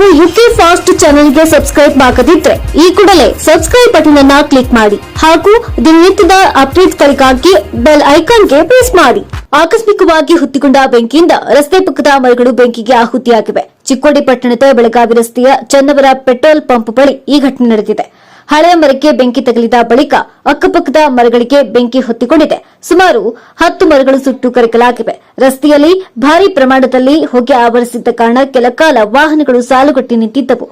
Fast ಚಾನೆಲ್ಗೆ subscribe ಆಗದಿದ್ರೆ ಈ ಕೂಡಲೇ ಸಬ್ಸ್ಕ್ರೈಬ್ ಬಟನ್ ಅನ್ನ ಕ್ಲಿಕ್ ಮಾಡಿ ಹಾಗೂ ದಿನನಿತ್ಯದ ಅಪ್ಡೇಟ್ಗಳಿಗಾಗಿ ಬೆಲ್ ಐಕಾನ್ಗೆ ಪ್ರೆಸ್ ಮಾಡಿ. ಆಕಸ್ಮಿಕವಾಗಿ ಹುತ್ತಿಕೊಂಡ ಬೆಂಕಿಯಿಂದ ರಸ್ತೆ ಪಕ್ಕದ ಮರಗಳು ಬೆಂಕಿಗೆ ಆಹುತಿಯಾಗಿವೆ. ಚಿಕ್ಕೋಡಿ ಪಟ್ಟಣದ ಬೆಳಗಾವಿ ರಸ್ತೆಯ ಚನ್ನವರ ಪೆಟ್ರೋಲ್ ಪಂಪ್ ಬಳಿ ಈ ಘಟನೆ ನಡೆದಿದೆ. ಹಳೆಯ ಮರಕ್ಕೆ ಬೆಂಕಿ ತಗಲಿದ ಬಳಿಕ ಅಕ್ಕಪಕ್ಕದ ಮರಗಳಿಗೆ ಬೆಂಕಿ ಹೊತ್ತಿಕೊಂಡಿದೆ. ಸುಮಾರು ಹತ್ತು ಮರಗಳು ಸುಟ್ಟು ಕರಕಲಾಗಿವೆ. ರಸ್ತೆಯಲ್ಲಿ ಭಾರಿ ಪ್ರಮಾಣದಲ್ಲಿ ಹೊಗೆ ಆವರಿಸಿದ್ದ ಕಾರಣ ಕೆಲಕಾಲ ವಾಹನಗಳು ಸಾಲುಗಟ್ಟಿ ನಿಂತಿದ್ದವು.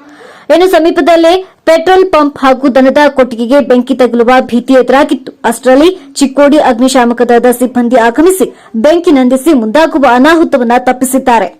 ಇನ್ನು ಸಮೀಪದಲ್ಲೇ ಪೆಟ್ರೋಲ್ ಪಂಪ್ ಹಾಗೂ ದನದ ಕೊಟ್ಟಿಗೆಗೆ ಬೆಂಕಿ ತಗುಲುವ ಭೀತಿ ಎದುರಾಗಿತ್ತು. ಅಷ್ಟರಲ್ಲಿ ಚಿಕ್ಕೋಡಿ ಅಗ್ನಿಶಾಮಕ ದಳದ ಸಿಬ್ಬಂದಿ ಆಗಮಿಸಿ ಬೆಂಕಿ ನಂದಿಸಿ ಮುಂದಾಗುವ ಅನಾಹುತವನ್ನು ತಪ್ಪಿಸಿದ್ದಾರೆ.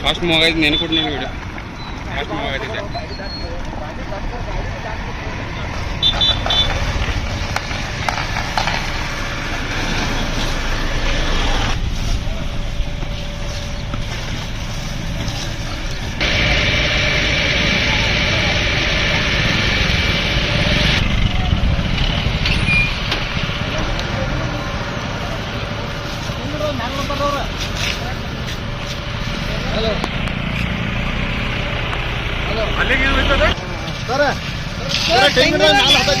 ಫಾಸ್ಟ್ ಮೂವ್ ಆಗೈತೆ ನೆನೆ ಕೊಟ್ಟು ನೋಡಿ ವಿಡಿಯೋ ಫಾಸ್ಟ್ ಮೂವ್ ಆಗೈತೆ ಅಲ್ಲಿಗೆ ಸರ್ ಸರ್